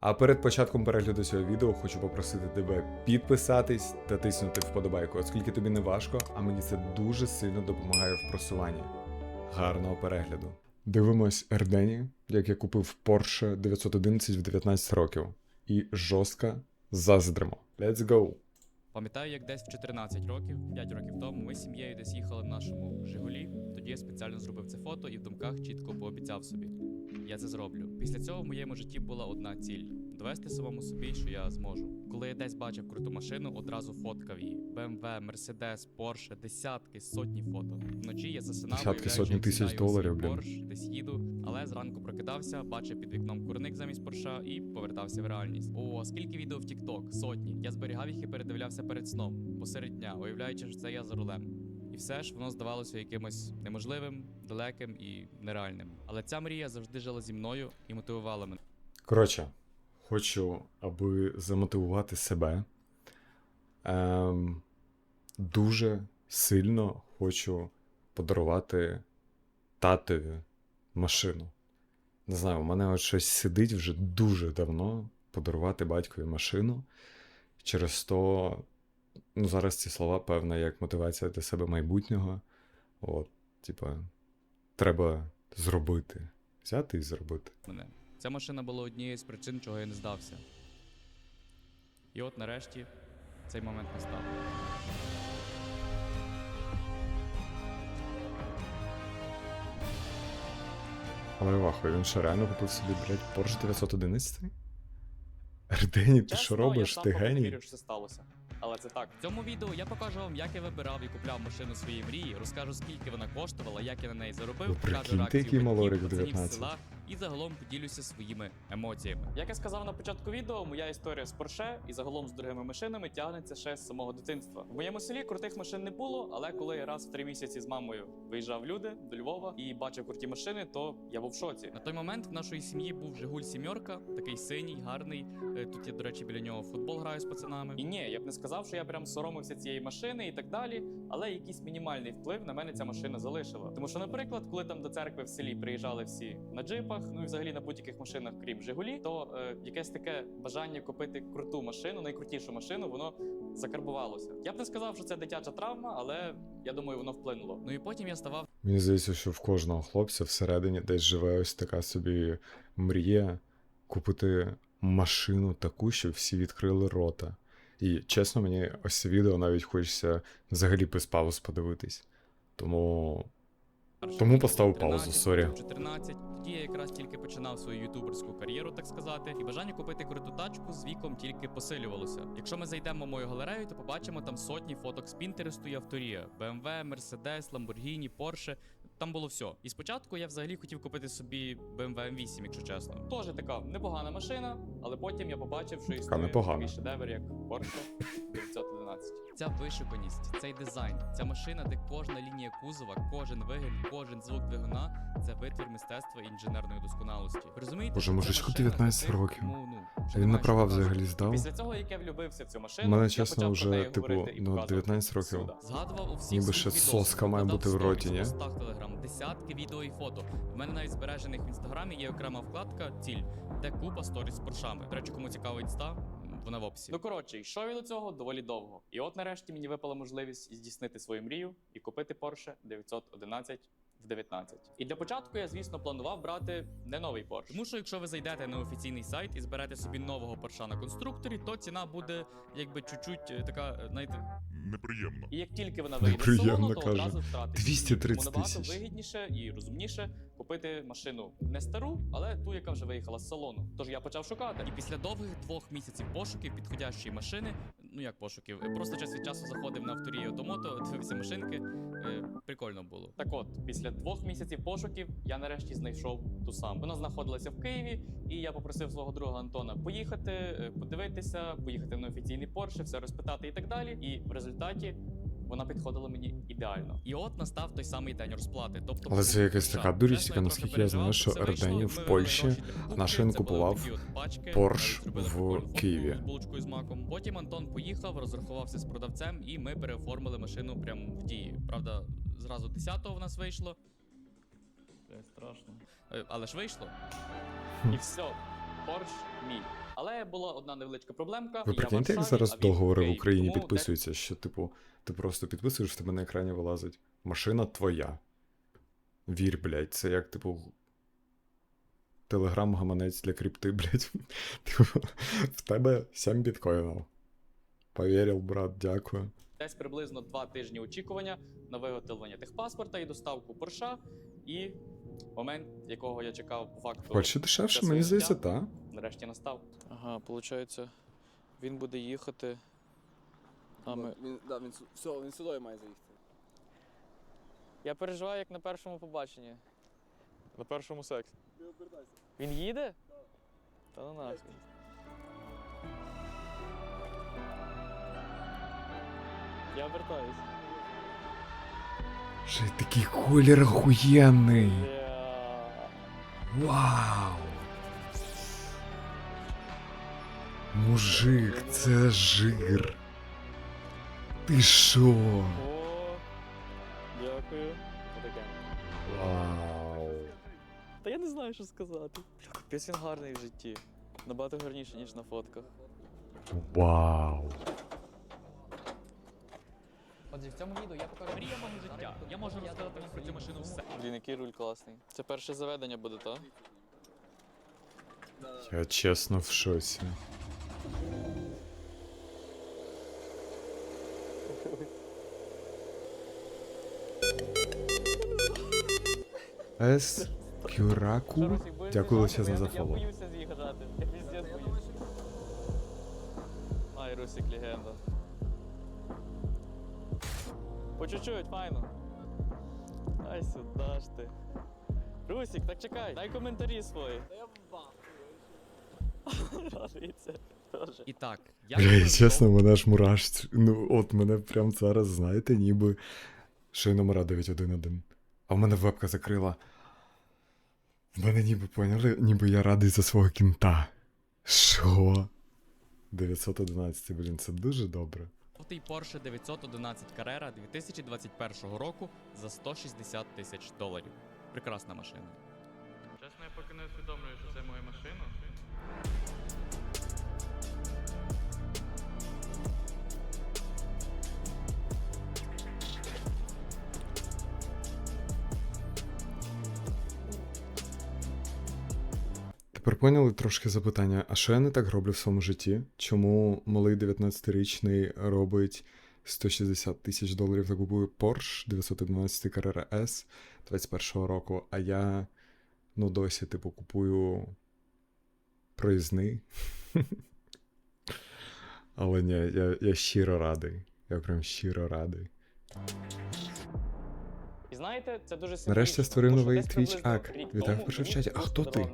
А перед початком перегляду цього відео хочу попросити тебе підписатись та тиснути вподобайку, оскільки тобі не важко, а мені це дуже сильно допомагає в просуванні. Гарного перегляду. Дивимось Ердені, як я купив Porsche 911 в 19 років. І жорстко заздримо. Let's go! Пам'ятаю, як десь в 14 років, 5 років тому, ми з сім'єю десь їхали в нашому Жигулі. Тоді я спеціально зробив це фото і в думках чітко пообіцяв собі. Я це зроблю. Після цього в моєму житті була одна ціль довести самому собі, що я зможу. Коли я десь бачив круту машину, одразу фоткав її. BMW, Mercedes, Porsche, десятки, сотні фото. Вночі я засинав, Десятки, сотні як тисяч сідаю у свій доларів, блін. Porsche, десь їду, але зранку прокидався, бачив під вікном курник замість Порша і повертався в реальність. О, скільки відео в TikTok? Сотні. Я зберігав їх і передивлявся перед сном, посеред дня, уявляючи, що це я за рулем. Все ж воно здавалося якимось неможливим, далеким і нереальним. Але ця мрія завжди жила зі мною і мотивувала мене. Коротше, хочу, аби замотивувати себе. Ем, дуже сильно хочу подарувати татові машину. Не знаю, у мене от щось сидить вже дуже давно подарувати батькові машину. Через то, ну, зараз ці слова, певно, як мотивація для себе майбутнього. От, типа, треба зробити. Взяти і зробити. мене. Ця машина була однією з причин, чого я не здався. І от нарешті цей момент настав. Але вахуй, він що реально купив собі, блядь, Porsche 911? Ердені, ти що робиш? Ти геній? вірю, що це сталося. Але це так. В цьому відео я покажу вам, як я вибирав і купляв машину своєї мрії, розкажу скільки вона коштувала, як я на неї заробив, покажу реакцію який малорик батьків, в пацанів з 19. села і загалом поділюся своїми емоціями. Як я сказав на початку відео, моя історія з Porsche і загалом з дорогими машинами тягнеться ще з самого дитинства. В моєму селі крутих машин не було, але коли я раз в три місяці з мамою виїжджав люди до Львова і бачив круті машини, то я був в шоці. На той момент в нашої сім'ї був Жигуль сімерка, такий синій, гарний. Е, Тут я, до речі, біля нього футбол граю з пацанами. І ні, я б не сказав, що я прям соромився цієї машини і так далі, але якийсь мінімальний вплив на мене ця машина залишила. Тому що, наприклад, коли там до церкви в селі приїжджали всі на джипах, ну і взагалі на будь-яких машинах, крім Жигулі, то е, якесь таке бажання купити круту машину, найкрутішу машину, воно закарбувалося. Я б не сказав, що це дитяча травма, але я думаю, воно вплинуло. Ну і потім я ставав Мені здається, що в кожного хлопця всередині десь живе ось така собі мрія купити машину таку, щоб всі відкрили рота. І чесно, мені ось це відео навіть хочеться взагалі без пауз подивитись. Тому Тому поставив паузу, сорі. потім 14. Тоді я якраз тільки починав свою ютуберську кар'єру, так сказати, і бажання купити круту тачку з віком тільки посилювалося. Якщо ми зайдемо в мою галерею, то побачимо там сотні фоток з Пінтересту і авторія: BMW, Mercedes, Lamborghini, Porsche. Там було все. І спочатку я взагалі хотів купити собі BMW M8, якщо чесно. Теж така непогана машина, але потім я побачив, що існує такий шедевр, як Porsche 911. Ця вишуканість, цей дизайн, ця машина, де кожна лінія кузова, кожен вигін, кожен звук двигуна це витвір мистецтва і інженерної досконалості. Розумієте, Боже, що ця 19 років. ну, він на права взагалі здав. Після цього, як я влюбився в цю машину, мене, чесно, вже, типу, ну, 19 років. Згадував у всіх Ніби ще соска має бути в роті, ні? телеграм, десятки відео і фото. В мене навіть збережених в інстаграмі є окрема вкладка Ціль, де купа сторіс з поршами. До речі, кому цікаво інста, вона в описі. Ну коротше, йшов я до цього доволі довго. І от нарешті мені випала можливість здійснити свою мрію і купити Porsche 911 в 19. І для початку я, звісно, планував брати не новий Porsche. Тому що якщо ви зайдете на офіційний сайт і зберете собі нового порша на конструкторі, то ціна буде якби чуть-чуть е, така, е, знаєте, неприємно. І як тільки вона вийде з салону, то каже. одразу втратить. 230 Тому набагато вигідніше і розумніше купити машину не стару, але ту, яка вже виїхала з салону. Тож я почав шукати. І після довгих двох місяців пошуків підходящої машини, ну як пошуків, просто час від часу заходив на авторію Автомото, дивився машинки. Е, Прикольно було. Так от, після двох місяців пошуків я нарешті знайшов ту саму. Вона знаходилася в Києві, і я попросив свого друга Антона поїхати, е, подивитися, поїхати на офіційний Порше, все розпитати і так далі. І в результаті вона підходила мені ідеально. І от настав той самий день розплати. Тобто, Але це якась така дурість, яка, наскільки я знаю, що це Ердені в Польщі гроші для покупки, наш він це були купував Порш в Києві. булочкою з маком. Потім Антон поїхав, розрахувався з продавцем, і ми переоформили машину прямо в дії. Правда, зразу 10-го в нас вийшло. Це страшно. Е, Але ж вийшло. І все, Porsche мій. Але була одна невеличка проблемка. Ви прикиньте, як зараз договори в Україні підписуються, що, типу, ти просто підписуєш, в тебе на екрані вилазить. Машина твоя. Вір, блядь, це як, типу. Телеграм-гаманець для крипти, блядь. Типу, в тебе 7 біткоїнів. Повірив, брат, дякую. Десь приблизно два тижні очікування на виготовлення техпаспорта і доставку Порша. І момент, якого я чекав по факту, Польща дешевше, мені здається, життя. Нарешті настав. Ага, виходить, він буде їхати. А ми... Він, да, він, все, він сюди має заїхати. Я переживаю, як на першому побаченні. На першому сексі. Не обертайся. Він їде? Та ну нахуй. Я вертаюсь. Ще такий колір охуєнний. Вау! Мужик, це жир. Ти шо? О, дякую. Отаке. Вау. Та я не знаю, що сказати. Бля, капець він гарний в житті. Набагато гарніше, ніж на фотках. Вау. Отже, в цьому відео я покажу мрія мого життя. Я можу розказати вам про цю машину все. Блін, який руль класний. Це перше заведення буде, так? Я чесно в шоці. Ес Кюраку. Дякую величезно за Я фоллоу. боюся з'їжджати. Я піздець боюсь. Ай, Русик легенда. По чуть-чуть, файно. Ай сюди ж ти. Русик, так чекай, дай коментарі свої. Та я бах. Радується. І так, я Бля, чесно, мене аж мураш. Ну, от мене прям зараз, знаєте, ніби ще й номера 911. А в мене вебка закрила. В мене ніби поняли, ніби я радий за свого кінта. Що? 911, блін, це дуже добре. жовтий Porsche 911 Carrera 2021 року за 160 тисяч доларів. Прекрасна машина. Чесно, я поки не усвідомлюю, що це моя машина. Тепер поняли трошки запитання, а що я не так роблю в своєму житті? Чому малий 19-річний робить 160 тисяч доларів та купує Porsche 911 Carrera S 21-го року, а я ну досі, типу, купую проїзний. Але ні, я, я щиро радий. Я прям щиро радий. І знаєте, це дуже Нарешті створив новий Twitch ак. Вітаю вперше в чаті. А хто ти?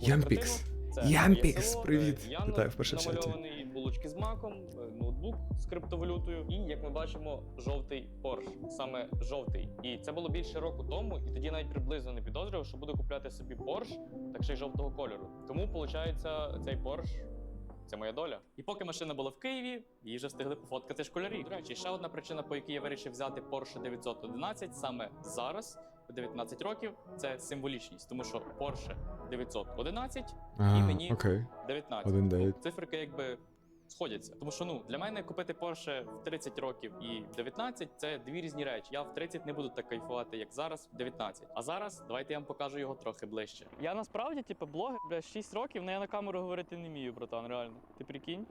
Ямпікс. Ямпікс, привіт. Вітаю вперше в чаті. булочки з маком, е, ноутбук з криптовалютою, і як ми бачимо, жовтий Porsche. Саме жовтий. І це було більше року тому, і тоді навіть приблизно не підозрював, що буду купляти собі Porsche, так ще й жовтого кольору. Тому, виходить, цей Porsche це моя доля. І поки машина була в Києві, її вже встигли пофоткати школярі. До речі, ще одна причина, по якій я вирішив взяти Porsche 911 саме зараз, в 19 років, це символічність, тому що Porsche 911 А, мені- окей. 19. 1.9. Цифрики, якби сходяться. Тому що ну для мене купити Porsche в 30 років і в 19 це дві різні речі. Я в 30 не буду так кайфувати, як зараз, в 19. А зараз давайте я вам покажу його трохи ближче. Я насправді, типу, блогер, бля, 6 років, але я на камеру говорити не вмію, братан, реально. Ти прикинь?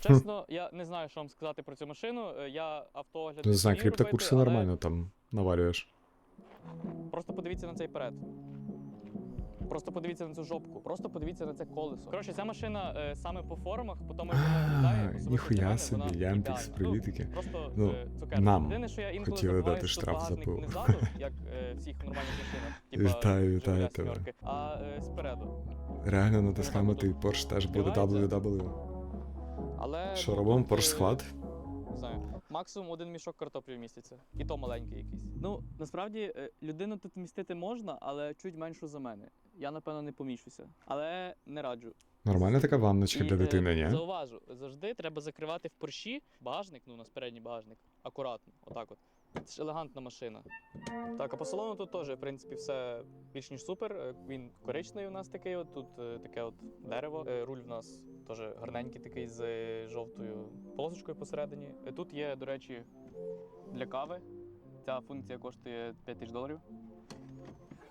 Чесно, я не знаю, що вам сказати про цю машину. Е, Я автоогляд Не знаю, криптокурси але нормально там навалюєш. Просто подивіться на цей перед. Просто подивіться на цю жопку. Просто подивіться на це колесо. Коротше, ця машина е, саме по формах, по тому, як вона виглядає, ніхуя собі, вона Ямпікс, привітики. Ну, просто Ну, е, цукерка. нам Єдине, що я інколи хотіли забуваю, дати що штраф за багажник пиво. не ззаду, як е, всіх нормальних машинах. Типа, Вітаю, вітаю тебе. сімерки, А е, спереду. Реально натискаємо ти Porsche теж буде Відкривається? WW. Але Що ну, робимо? тут, Porsche е, склад? Не знаю. Максимум один мішок картоплі вміститься. І то маленький якийсь. Ну, насправді, е, людину тут вмістити можна, але чуть меншу за мене. Я, напевно, не поміщуся. Але не раджу. Нормальна така ванночка І, для е, дитини, ні? Зауважу, завжди треба закривати в порші багажник, ну, у нас передній багажник, акуратно, отак от. Це ж елегантна машина. Так, а по салону тут теж, в принципі, все більш ніж супер. Е, Він коричневий у нас такий, от, тут е, таке от дерево. Е, Руль в нас Теж гарненький такий з е, жовтою полосочкою посередині. Е, Тут є, до речі, для кави. Ця функція коштує 5 тисяч доларів.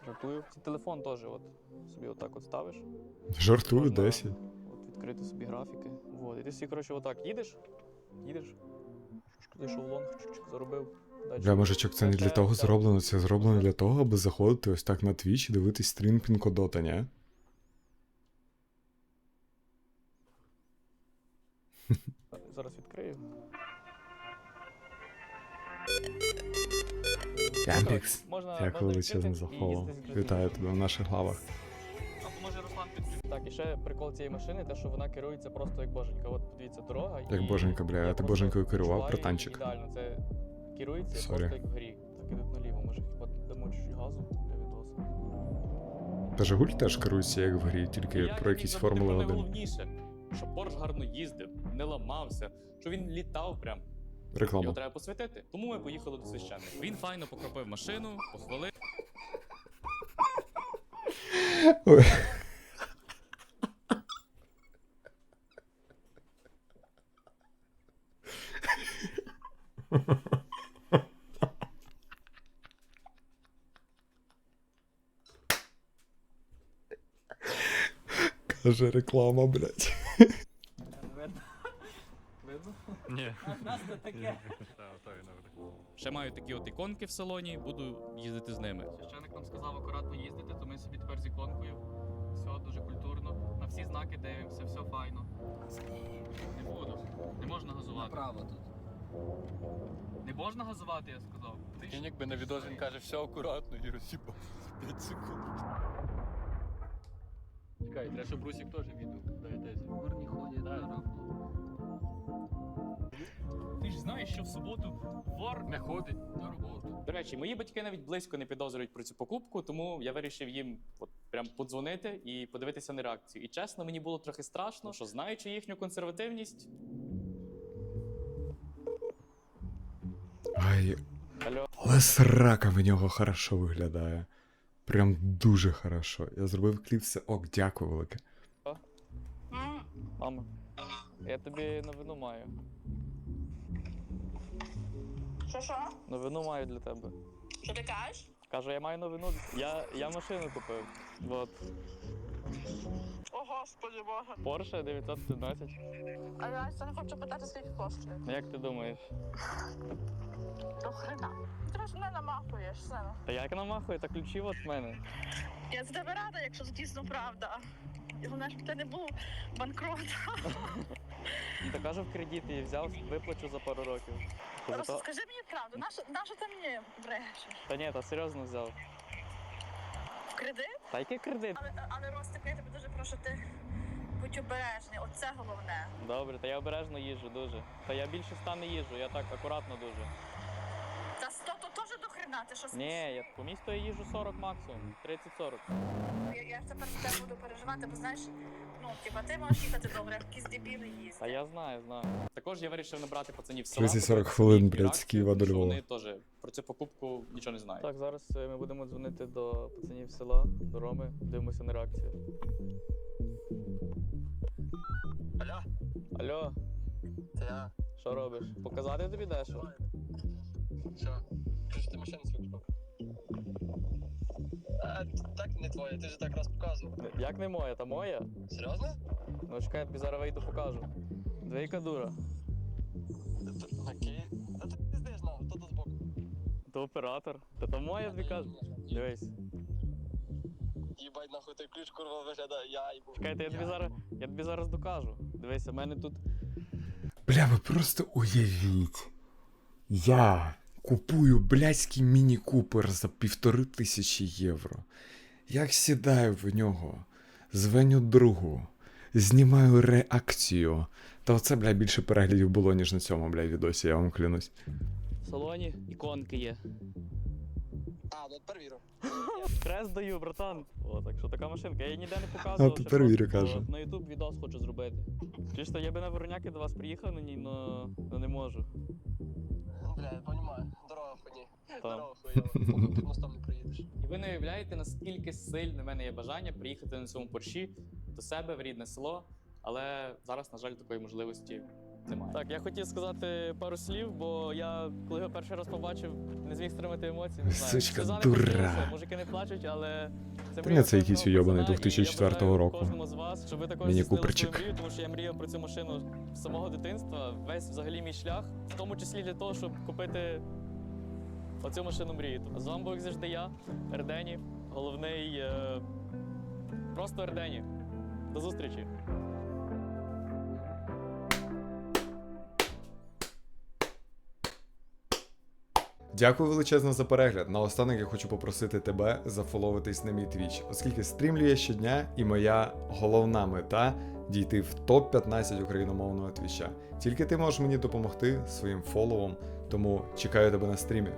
Жартую. Телефон теж от, собі отак от ставиш. Жартую Можна 10. От, відкрити собі графіки. Вот. І ти собі, коротше, отак їдеш, їдеш, зайшов в лонг, заробив. Дальше. Бля, мужичок, це не для того зроблено, це зроблено для того, аби заходити ось так на Twitch і дивитись стрім Пінкодота, ні? Зараз відкрию. Ямпікс. Дякую можна величезно за з Вітаю тебе в наших главах. Може Руслан підключить. Так, і ще прикол цієї машини, те, що вона керується просто як боженька. От подивіться, дорога. Як і боженька, бля, я а ти боженькою керував, братанчик? Ідеально, це керується Сорі. просто як в грі. Так ідуть наліво, може хіба дамо чуть газу для відоса. Та Жигуль теж керується як в грі, тільки Я про якісь Формули про 1. найголовніше. Що Порш гарно їздив, не ламався, що він літав прям. Його треба посвятити. Тому ми поїхали до священника. Він файно покропив машину, похвалив. Ой. Каже реклама, блядь. Ні. Ще маю такі от іконки в салоні, буду їздити з ними. Священник нам сказав акуратно їздити, то ми собі тепер з іконкою. Все дуже культурно. На всі знаки дивимося, все файно. Не буду. Не можна газувати. Право тут. Не можна газувати, я сказав. Ти ж- якби на відос він каже, все акуратно і розсіпав 5 секунд. Чекай, треба, щоб Русік теж відео даєтеся. Горні ходять на роботу. Ти ж знаєш, що в суботу вор не ходить на роботу. До речі, мої батьки навіть близько не підозрюють про цю покупку, тому я вирішив їм от прям подзвонити і подивитися на реакцію. І чесно, мені було трохи страшно, що знаючи їхню консервативність, Ай, Алло, але срака в нього хорошо виглядає. Прям дуже хорошо. Я зробив кліп, це ок, дякую велике. мама. Я тобі новину маю. Що що? Новину маю для тебе. Що ти кажеш? Кажу, я маю новину. Я, я машину купив. Вот. О, господи боже. Porsche 917. А я це не хочу питати, скільки коштує. Ну як ти думаєш? До хрена. Ти ж не намахуєш, сину. Та як намахує, та ключі от в мене. Я з тебе рада, якщо це дійсно правда. Головне, щоб ти не був банкрот. Ну, Та кажу в кредит і взяв, виплачу за пару років. Просто скажи мені правду, нащо, нащо ти мені брешеш? Та ні, та серйозно взяв. В кредит? Та який кредит? Але, але Ростик, я тебе дуже прошу, ти будь обережний, оце головне. Добре, та я обережно їжджу дуже. Та я більше ста не їжджу, я так акуратно дуже. Ти що Ні, я по місту я їжджу 40 максимум, 30-40. Я, я тепер тебе буду переживати, бо знаєш, ну, типа, ти можеш їхати добре, як якісь дебіли їздять. Та я знаю, знаю. також я вирішив набрати пацанів з села. 30-40 хвилин, блядь, з Києва до тому що Львова. Вони теж про цю покупку нічого не знають. Так, зараз е, ми будемо дзвонити до пацанів села, до Роми, дивимося на реакцію. Алло, Алло, це я. що робиш? Показати тобі дещо? Що? Ж ти машину свою купив? А, так не твоя, ти ж так раз показував. Як не моя, та моя? Серйозно? Ну чекай, я тобі зараз вийду покажу. Двійка дура. Окей. А ти пиздиш нам, хто тут збоку? То оператор. Та то моя тобі кажу. Дивись. Їбать, нахуй той ключ курва виглядає, я їбу. Чекайте, я тобі зараз. Я тобі зараз докажу. Дивись, у мене тут. Бля, ви просто уявіть. Я купую блядський міні-купер за півтори тисячі євро. Як сідаю в нього, звеню другу, знімаю реакцію. Та оце, бля, більше переглядів було, ніж на цьому, бля, відосі, я вам клянусь. В салоні іконки є. А, ну тепер вірю. Хрест даю, братан. О, так що така машинка. Я її ніде не показував. А ще тепер просто вірю, каже. На YouTube відос хочу зробити. Чисто я би на Вороняки до вас приїхав на ній, но, но не можу. Бля, я понімаю, дорога ході. Дорога хуйова, поки під мостом не приїдеш. І ви не уявляєте, наскільки сильне в мене є бажання приїхати на цьому порші до себе в рідне село. Але зараз, на жаль, такої можливості немає. Так, я хотів сказати пару слів, бо я, коли його перший раз побачив, не зміг стримати емоцій. Не знаю. Сучка, Сльоза не дура. Мужики не плачуть, але це Та мрія ні, це якийсь кожного уйобаний пацана, і я 2004 бажаю року. Кожному з вас, щоб ви також Міні здійснили Куперчик. мрію, тому що я мріяв про цю машину з самого дитинства. Весь взагалі мій шлях, в тому числі для того, щоб купити оцю машину мрії. А з вами був як завжди я, Ердені, головний. Е... Просто Ердені. До зустрічі. Дякую величезно за перегляд. Наостанок я хочу попросити тебе зафоловитись на мій твіч, оскільки стрімлю я щодня, і моя головна мета дійти в топ-15 україномовного твіча. Тільки ти можеш мені допомогти своїм фоловом, тому чекаю тебе на стрімі.